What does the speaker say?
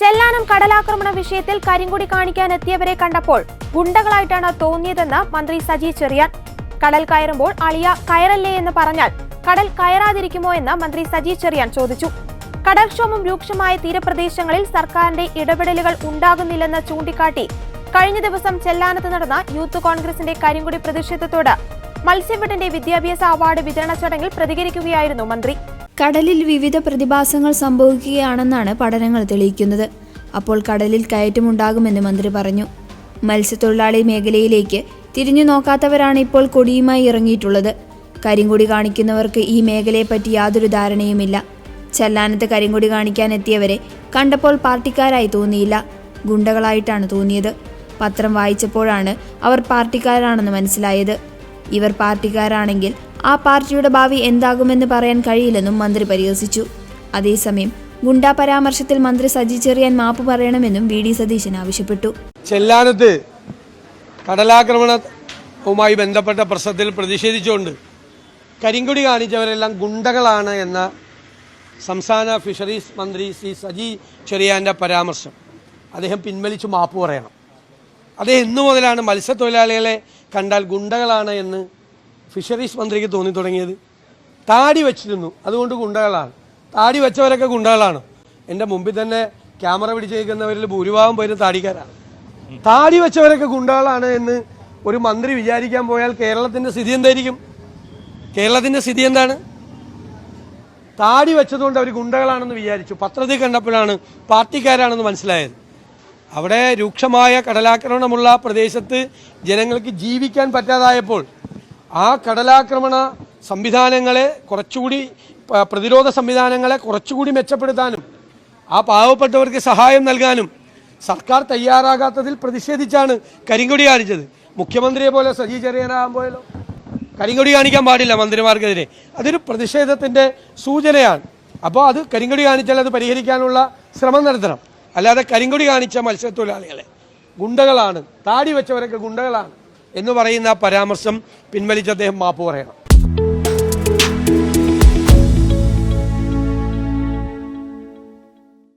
ചെല്ലാനം കടലാക്രമണ വിഷയത്തിൽ കരിങ്കുടി കാണിക്കാൻ എത്തിയവരെ കണ്ടപ്പോൾ ഗുണ്ടകളായിട്ടാണ് തോന്നിയതെന്ന് മന്ത്രി സജി ചെറിയാൻ. കടൽ കയറുമ്പോൾ അളിയ കയറല്ലേ എന്ന് പറഞ്ഞാൽ കടൽ കയറാതിരിക്കുമോ എന്ന് മന്ത്രി സജി ചെറിയാൻ ചോദിച്ചു. കടൽക്ഷോഭം രൂക്ഷമായ തീരപ്രദേശങ്ങളിൽ സർക്കാരിന്റെ ഇടപെടലുകൾ ഉണ്ടാകുന്നില്ലെന്ന് ചൂണ്ടിക്കാട്ടി കഴിഞ്ഞ ദിവസം ചെല്ലാനത്ത് നടന്ന യൂത്ത് കോൺഗ്രസിന്റെ കരിങ്കുടി പ്രതിഷേധത്തോട് മത്സ്യഫെഡിന്റെ വിദ്യാഭ്യാസ അവാർഡ് വിതരണ ചടങ്ങിൽ പ്രതികരിക്കുകയായിരുന്നു മന്ത്രി. കടലിൽ വിവിധ പ്രതിഭാസങ്ങൾ സംഭവിക്കുകയാണെന്നാണ് പഠനങ്ങൾ തെളിയിക്കുന്നത്. അപ്പോൾ കടലിൽ കയറ്റമുണ്ടാകുമെന്ന് മന്ത്രി പറഞ്ഞു. മത്സ്യത്തൊഴിലാളി മേഖലയിലേക്ക് തിരിഞ്ഞു നോക്കാത്തവരാണ് ഇപ്പോൾ കൊടിയുമായി ഇറങ്ങിയിട്ടുള്ളത്. കരിങ്കൊടി കാണിക്കുന്നവർക്ക് ഈ മേഖലയെപ്പറ്റി യാതൊരു ധാരണയുമില്ല. ചെല്ലാനത്ത് കരിങ്കൊടി കാണിക്കാൻ എത്തിയവരെ കണ്ടപ്പോൾ പാർട്ടിക്കാരായി തോന്നിയില്ല. ഗുണ്ടകളായിട്ടാണ് തോന്നിയത്. പത്രം വായിച്ചപ്പോഴാണ് അവർ പാർട്ടിക്കാരാണെന്ന് മനസ്സിലായത്. ഇവർ പാർട്ടിക്കാരാണെങ്കിൽ ആ പാർട്ടിയുടെ ഭാവി എന്താകുമെന്ന് പറയാൻ കഴിയില്ലെന്നും മന്ത്രി പരിഹസിച്ചു. അതേസമയം ഗുണ്ടാ പരാമർശത്തിൽ മന്ത്രി സജി ചെറിയാൻ മാപ്പ് പറയണമെന്നും വി ഡി സതീശൻ ആവശ്യപ്പെട്ടു. ചെല്ലാനത്ത് കടലാക്രമണവുമായി ബന്ധപ്പെട്ട പ്രശ്നത്തിൽ പ്രതിഷേധിച്ചുകൊണ്ട് കരിങ്കുടി കാണിച്ചവരെല്ലാം ഗുണ്ടകളാണ് എന്ന സംസ്ഥാന ഫിഷറീസ് മന്ത്രി ശ്രീ സജി ചെറിയാന്റെ പരാമർശം. അദ്ദേഹം പിൻവലിച്ച് മാപ്പ് പറയണം. അദ്ദേഹം ഇന്നു മുതലാണ് മത്സ്യത്തൊഴിലാളികളെ കണ്ടാൽ ഗുണ്ടകളാണ് എന്ന് ഫിഷറീസ് മന്ത്രിക്ക് തോന്നി തുടങ്ങിയത്. താടി വെച്ചിരുന്നു. അതുകൊണ്ട് ഗുണ്ടകളാണ്. താടി വെച്ചവരൊക്കെ ഗുണ്ടകളാണ്. എന്റെ മുമ്പിൽ തന്നെ ക്യാമറ പിടിച്ചേക്കുന്നവരിൽ ഭൂരിഭാഗം പേരും താടിക്കാരാണ്. താടി വെച്ചവരൊക്കെ ഗുണ്ടകളാണ് എന്ന് ഒരു മന്ത്രി വിചാരിക്കാൻ പോയാൽ കേരളത്തിന്റെ സ്ഥിതി എന്തായിരിക്കും? കേരളത്തിന്റെ സ്ഥിതി എന്താണ്? താടി വെച്ചതുകൊണ്ട് അവർ ഗുണ്ടകളാണെന്ന് വിചാരിച്ചു. പത്രത്തിൽ കണ്ടപ്പോഴാണ് പാർട്ടിക്കാരാണെന്ന് മനസ്സിലായത്. അവിടെ രൂക്ഷമായ കടലാക്രമണമുള്ള പ്രദേശത്ത് ജനങ്ങൾക്ക് ജീവിക്കാൻ പറ്റാതായപ്പോൾ ആ കടലാക്രമണ സംവിധാനങ്ങളെ കുറച്ചുകൂടി പ്രതിരോധ സംവിധാനങ്ങളെ കുറച്ചുകൂടി മെച്ചപ്പെടുത്താനും ആ പാവപ്പെട്ടവർക്ക് സഹായം നൽകാനും സർക്കാർ തയ്യാറാകാത്തതിൽ പ്രതിഷേധിച്ചാണ് കരിങ്കൊടി കാണിച്ചത്. മുഖ്യമന്ത്രിയെ പോലെ സജി ചെറിയനാകുമ്പോഴല്ലോ. കരിങ്കൊടി കാണിക്കാൻ പാടില്ല മന്ത്രിമാർക്കെതിരെ. അതൊരു പ്രതിഷേധത്തിന്റെ സൂചനയാണ്. അപ്പോൾ അത് കരിങ്കൊടി കാണിച്ചാൽ അത് പരിഹരിക്കാനുള്ള ശ്രമം നടത്തണം. അല്ലാതെ കരിങ്കൊടി കാണിച്ച മത്സ്യത്തൊഴിലാളികളെ ഗുണ്ടകളാണ് താടി വെച്ചവരൊക്കെ ഗുണ്ടകളാണ്. എന്ന് പറയുന്ന പരാമർശം പിൻവലിച്ച് അദ്ദേഹം മാപ്പ് പറയണം.